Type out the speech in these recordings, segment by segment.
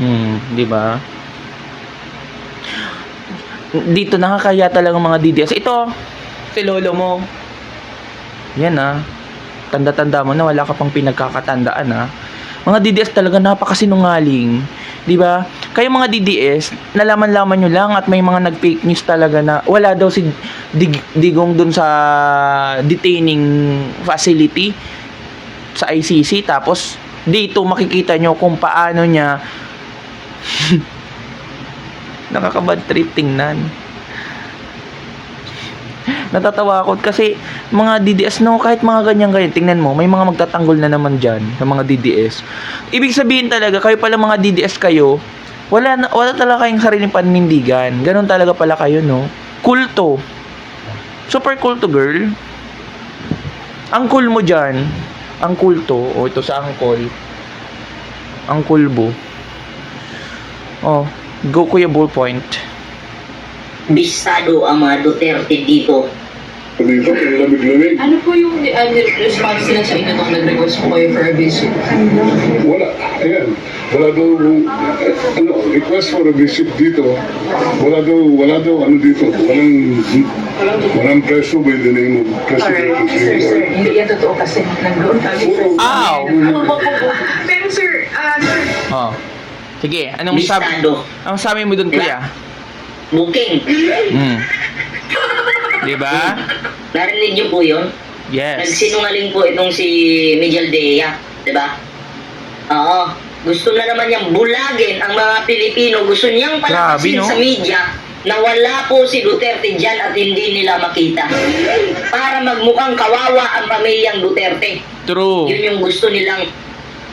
Hmm, di ba? Dito nakakaya talaga mga DDS. Ito, si lolo mo. Yan ah. Tanda-tanda mo na wala ka pang pinagkakatandaan ah. Mga DDS talaga napakasinungaling. Di ba? Kayo mga DDS, nalaman-laman nyo lang at may mga nag-fake news talaga na wala daw si dig- Digong dun sa detaining facility sa ICC tapos dito makikita nyo kung paano niya nakakabad trip tingnan. Natatawa ako kasi mga DDS no kahit mga ganyan ganyan tingnan mo may mga magtatanggol na naman dyan sa mga DDS ibig sabihin talaga kayo pala mga DDS kayo wala na, wala talaga kayong sariling paninindigan ganun talaga pala kayo no? Kulto. Super kulto girl. Ang cool mo dyan ang kulto. O ito sa angkol ang kulbo oh go kuya ballpoint Bisado ang mga Duterte dito. Ang lamig-lamig. Ano po yung uh, response nila sa inyo nung nag-request po kayo for a visit? Wala. Ayan. Wala daw, eh, ano, request for a visit dito. Wala daw, wala daw, ano dito. Walang, walang preso by the name of President Alright, sir, sir. Hindi yan totoo kasi nag-doon kami. Ow! Pero sir, ah, sir, oh sige anong sabi Bisado. anong sabi mo dun kuya Booking. mm. di ba Narinig niyo po yun? yes Nagsinungaling po itong si Miguel Dea. di ba? Oo. Gusto na naman niyang bulagin ang mga Pilipino. Gusto niyang Grabe, palakasin no? sa media na wala po si Duterte dyan at hindi nila makita. Para magmukhang kawawa ang pamilyang Duterte. true Yun yung gusto nilang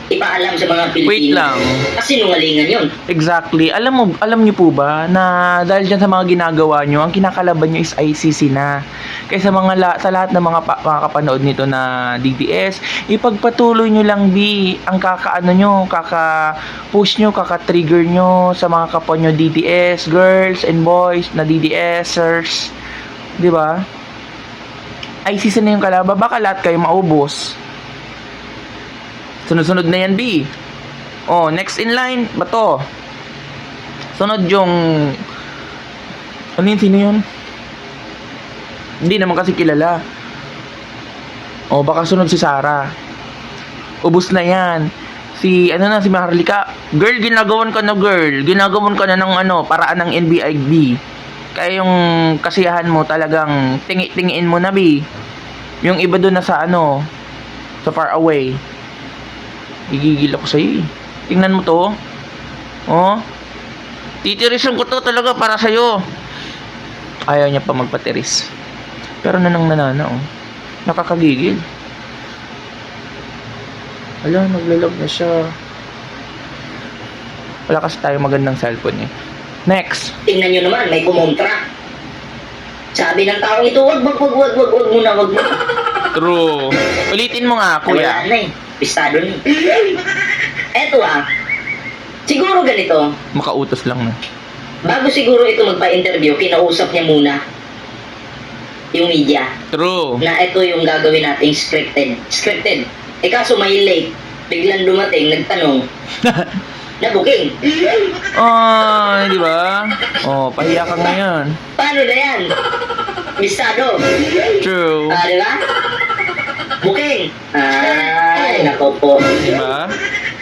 ipaalam sa mga Pilipino. Wait lang. Kasi nungalingan yun. Exactly. Alam mo, alam niyo po ba na dahil diyan sa mga ginagawa niyo, ang kinakalaban niyo is ICC na. Kaysa mga la, sa lahat ng mga pa, makakapanood nito na DDS, ipagpatuloy niyo lang bi ang kakaano niyo, kaka-push niyo, kaka-trigger niyo sa mga kapwa niyo DDS, girls and boys na DDSers. 'Di ba? ICC na yung kalaban, baka lahat kayo maubos. Sunod-sunod na yan, B. Oh, next in line, bato. Sunod yung... Ano yun? Sino yun? Hindi naman kasi kilala. Oh, baka sunod si Sarah. Ubus na yan. Si, ano na, si Maharlika. Girl, ginagawan ka na, girl. Ginagawan ka na ng, ano, paraan ng NBIB. Kaya yung kasiyahan mo talagang tingi-tingiin mo na, B. Yung iba doon na sa, ano, sa far away. Gigigil ako sa'yo eh. Tingnan mo to. Oh. Titirisan ko to talaga para sa'yo. Ayaw niya pa magpatiris. Pero nanang nanana oh. Nakakagigil. Ala, naglalag na siya. Wala kasi tayo magandang cellphone eh. Next. Tingnan nyo naman, may kumontra. Sabi ng taong ito, wag, wag, wag, wag, wag, wag muna, wag muna. True. Ulitin mo nga, Wala kuya. na eh. Pistado na eh. Eto ah. Siguro ganito. Makautos lang na. Bago siguro ito magpa-interview, kinausap niya muna yung media True. na ito yung gagawin nating scripted. Scripted. Eh kaso may late. Biglang dumating, nagtanong. na booking. Oh, di ba? Oh, pahiya ka ngayon. Paano na yan? Mistado. True. Ah, di ba? Booking. Ay, nako po. Di ba?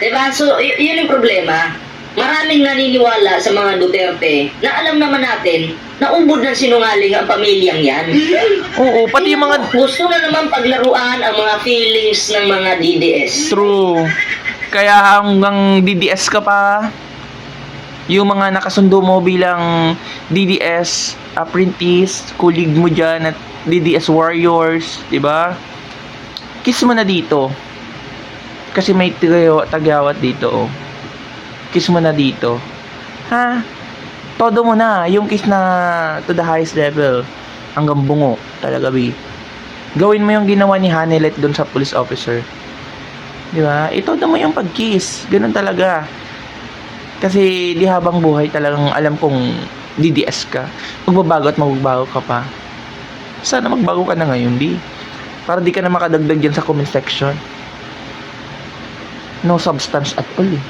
Diba? So, yun yung problema. Maraming naniniwala sa mga Duterte na alam naman natin na ubod ng sinungaling ang pamilyang yan. Oo, pati yung mga Gusto na naman paglaruan ang mga feelings ng mga DDS. True. Kaya hanggang DDS ka pa, yung mga nakasundo mo bilang DDS apprentice, kulig mo dyan at DDS warriors, di ba? Kiss mo na dito. Kasi may tagyawat dito, oh. Kiss mo na dito. Ha? Todo mo na. Yung kiss na to the highest level. Hanggang bungo. Talaga, B. Gawin mo yung ginawa ni Hanelet doon sa police officer. Di ba? Ito mo yung pag-kiss. Ganun talaga. Kasi di habang buhay talagang alam kong DDS ka. Magbabago at magbabago ka pa. Sana magbago ka na ngayon, di. Para di ka na makadagdag dyan sa comment section. No substance at all, eh.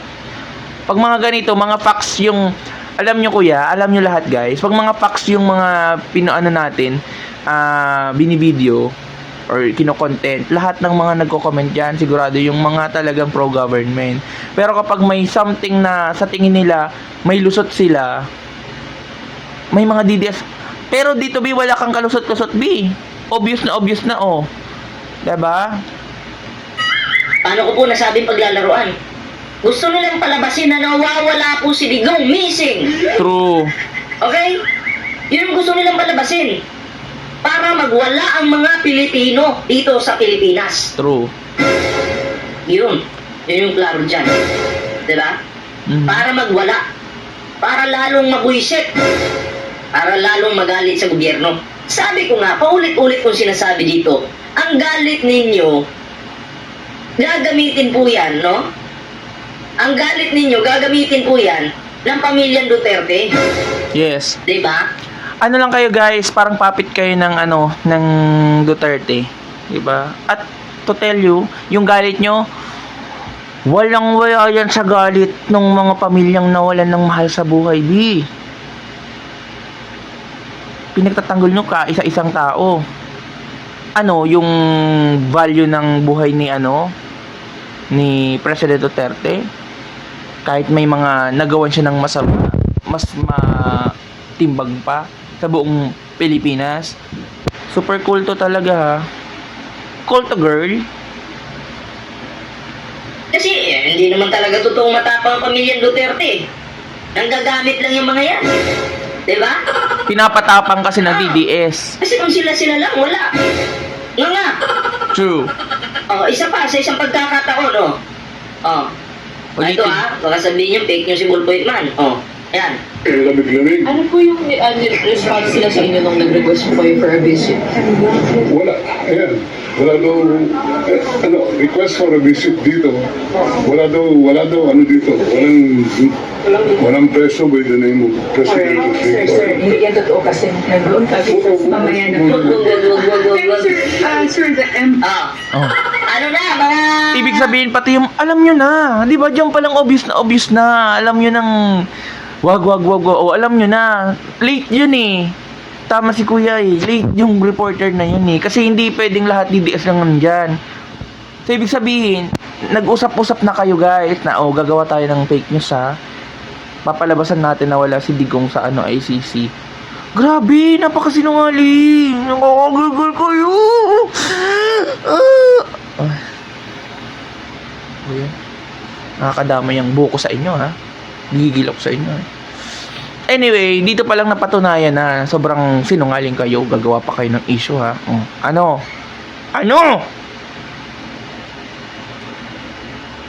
Pag mga ganito, mga facts yung alam nyo kuya, alam nyo lahat guys. Pag mga facts yung mga pinoano natin, ah binivideo or kino-content, lahat ng mga nagko-comment diyan sigurado yung mga talagang pro-government. Pero kapag may something na sa tingin nila may lusot sila, may mga DDS. Pero dito B, wala kang kalusot-lusot B. Obvious na obvious na oh. 'Di ba? Paano ko po nasabing paglalaruan? Gusto nilang palabasin na nawawala po si Digong, missing. True. Okay? Yun yung gusto nilang palabasin. Para magwala ang mga Pilipino dito sa Pilipinas. True. Yun. Yun yung klaro dyan. Diba? Mhm. Para magwala. Para lalong mabuisit. Para lalong magalit sa gobyerno. Sabi ko nga, paulit-ulit kong sinasabi dito, ang galit ninyo, gagamitin po yan, no? Ang galit ninyo, gagamitin po yan ng pamilyang Duterte. Yes. Ba? ano lang kayo guys, parang puppet kayo ng ano, ng Duterte. ba? At to tell you, yung galit nyo, walang wala yan sa galit ng mga pamilyang nawalan ng mahal sa buhay, di. Pinagtatanggol nyo ka isa-isang tao. Ano, yung value ng buhay ni ano, ni President Duterte, kahit may mga nagawan siya ng masama, mas matimbag pa sa buong Pilipinas. Super cool to talaga ha. Cool to girl. Kasi eh, hindi naman talaga totoong matapang ang pamilyang Duterte. Nanggagamit lang yung mga yan. Di ba? Pinapatapang kasi ng DDS. Kasi kung sila-sila lang, wala. Nga nga. True. Oh, isa pa, sa isang pagkakataon, oh. Oh. Ito Ulitin. ha, baka sabihin yung fake news si Bullpoint Man. Oh, ayan. Lamig-lamig. Ano po yung uh, response nila sa inyo nung nag-request po kayo for a visit? Wala. Ayan. Wala daw, eh, ano, request for a visit dito. Wala daw, wala daw, ano dito. Walang, walang preso by the name of President of Sir, sir, hindi yan totoo kasi nagroon kami sa mamaya na Wag, wag, wag, wag, wag, wag, Pero wag. sir, ah, sir, the M Ah, Oh. ano na, mga... Ibig sabihin pati yung alam nyo na, 'di ba? Diyan pa lang obvious na obvious na. Alam nyo nang wag wag wag wag. Oh, alam nyo na. Late 'yun eh. Tama si Kuya eh. Late yung reporter na yun eh. Kasi hindi pwedeng lahat DDS lang nandyan. So, ibig sabihin, nag-usap-usap na kayo guys na, oh, gagawa tayo ng fake news ha. Papalabasan natin na wala si Digong sa ano ICC. Grabe, napakasinungaling. Nakakagagol kayo. Ah. Ay. Ayan. Nakakadama yung buko sa inyo ha. Gigigil ako sa inyo. eh. Anyway, dito pa lang napatunayan na sobrang sinungaling kayo. Gagawa pa kayo ng issue ha. Oh. Ano? Ano?